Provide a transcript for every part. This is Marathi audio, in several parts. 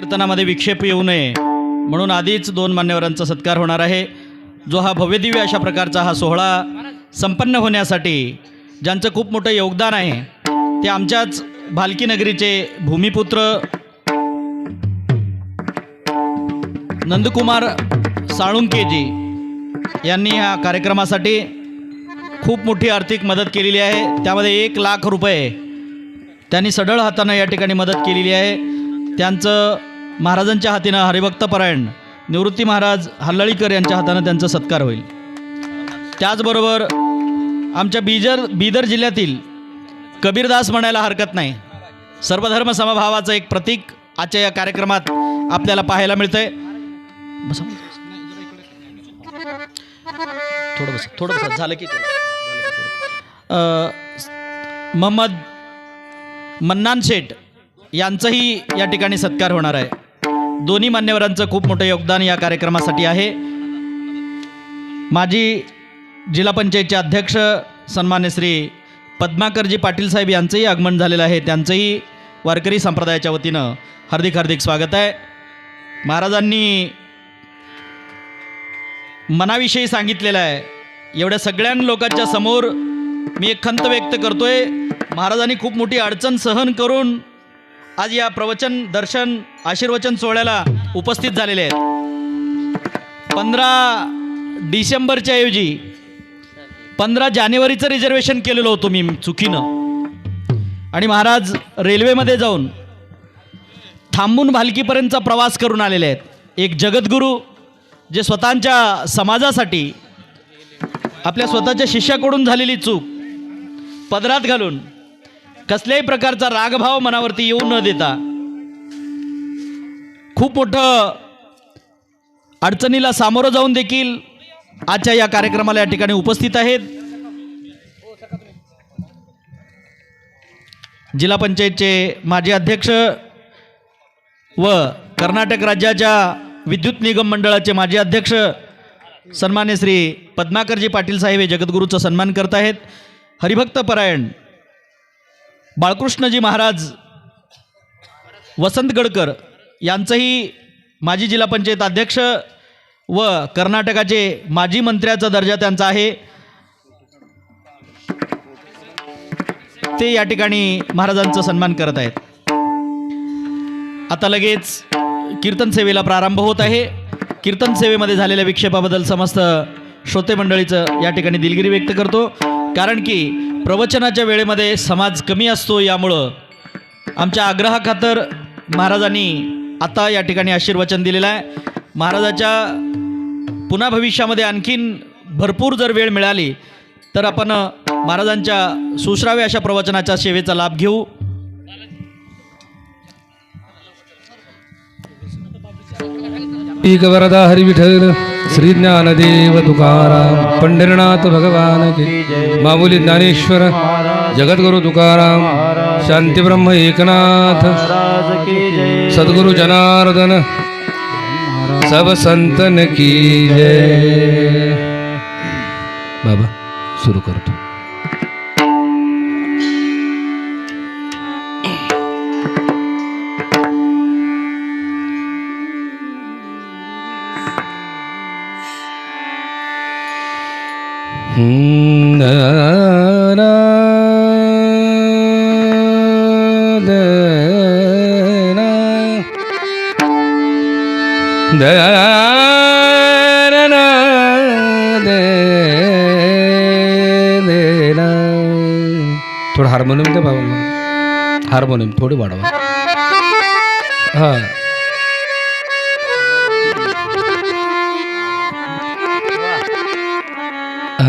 कीर्तनामध्ये विक्षेप येऊ नये. म्हणून आधीच दोन मान्यवरांचा सत्कार होणार आहे. जो हा भव्यदिव्य अशा प्रकारचा हा सोहळा संपन्न होण्यासाठी ज्यांचं खूप मोठं योगदान आहे ते आमच्याच भालकी नगरीचे भूमिपुत्र नंदकुमार साळुंकेजी यांनी ह्या कार्यक्रमासाठी खूप मोठी आर्थिक मदत केलेली आहे. त्यामध्ये एक लाख रुपये त्यांनी सढळ हातानं या ठिकाणी मदत केलेली आहे. त्यांचं महाराजांच्या हातीनं हरिभक्तपरायण निवृत्ती महाराज हल्लळीकर यांच्या हातानं त्यांचा सत्कार होईल. त्याचबरोबर आमच्या बीजर बीदर जिल्ह्यातील कबीरदास म्हणायला हरकत नाही. सर्वधर्म समभावाचं एक प्रतीक आजच्या या कार्यक्रमात आपल्याला पाहायला मिळतंय. आहे थोडं बसा थोडं झालं की महम्मद मोहम्मद मन्नान शेठ यांचंही या ठिकाणी सत्कार होणार आहे. दोन्ही मान्यवरांचं खूप मोठं योगदान या कार्यक्रमासाठी आहे. माजी जिल्हा पंचायतचे अध्यक्ष सन्मान्य श्री पद्माकरजी पाटील साहेब यांचंही आगमन झालेलं आहे. त्यांचंही वारकरी संप्रदायाच्या वतीनं हार्दिक हार्दिक स्वागत आहे. महाराजांनी मनाविषयी सांगितलेलं आहे. एवढ्या सगळ्या लोकांच्या समोर मी एक खंत व्यक्त करतोय. महाराजांनी खूप मोठी अडचण सहन करून आज या प्रवचन दर्शन आशीर्वचन सोहळ्याला उपस्थित झालेले आहेत. पंधरा डिसेंबरच्या ऐवजी पंधरा जानेवारीचं रिझर्वेशन केलेलं होतो मी चुकीनं. आणि महाराज रेल्वेमध्ये जाऊन थांबून भालकीपर्यंतचा प्रवास करून आलेले आहेत. एक जगद्गुरू जे स्वतःच्या समाजासाठी आपल्या स्वतःच्या शिष्याकडून झालेली चूक पदरात घालून कसल्याही प्रकारचा रागभाव मनावरती येऊ न देता खूप मोठं अडचणीला सामोरं जाऊन देखील आजच्या या कार्यक्रमाला या ठिकाणी उपस्थित आहेत. जिल्हा पंचायतचे माजी अध्यक्ष व कर्नाटक राज्याच्या विद्युत निगम मंडळाचे माजी अध्यक्ष सन्मान्य श्री पद्माकरजी पाटील साहेब हे जगद्गुरूचा सन्मान करत आहेत. हरिभक्त परायण बाळकृष्णजी महाराज वसंत गडकर यांचंही माजी जिल्हा पंचायत अध्यक्ष व कर्नाटकाचे माजी मंत्र्याचा दर्जा त्यांचा आहे. ते या ठिकाणी महाराजांचा सन्मान करत आहेत. आता लगेच कीर्तन सेवेला प्रारंभ होत आहे. कीर्तन सेवेमध्ये झालेल्या विक्षेपाबद्दल समस्त श्रोते मंडळीचं या ठिकाणी दिलगिरी व्यक्त करतो. कारण की प्रवचनाच्या वेळेमध्ये समाज कमी असतो यामुळं आमच्या आग्रहाखातर महाराजांनी आता या ठिकाणी आशीर्वचन दिलेलं आहे. महाराजाच्या पुन्हा भविष्यामध्ये आणखीन भरपूर जर वेळ मिळाली तर आपण महाराजांच्या सुश्राव्य अशा प्रवचनाच्या सेवेचा लाभ घेऊ. पीक वरदा हरी विठ्ठल श्री ज्ञानदेव तुकाराम पंढरीनाथ भगवान की माऊली ज्ञानेश्वर जगद्गुरु तुकाराम शांतीब्रह्म एकनाथ सद्गुरु जनार्दन सब संतन की जय। बाबा सुरू करतो. थोडं हार्मोनियम दे बाबा मला हार्मोनियम थोडी वाढवा हां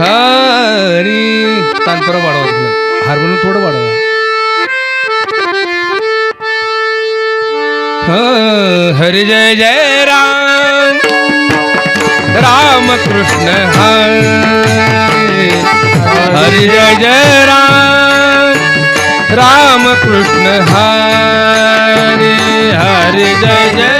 हरी तानपुरा वाढवा थोडं. हार्मोनियम थोडं वाढवा हं, हरी जय जय राम राम कृष्ण हरे हरी जय जय राम राम कृष्ण हरे हरी जय जय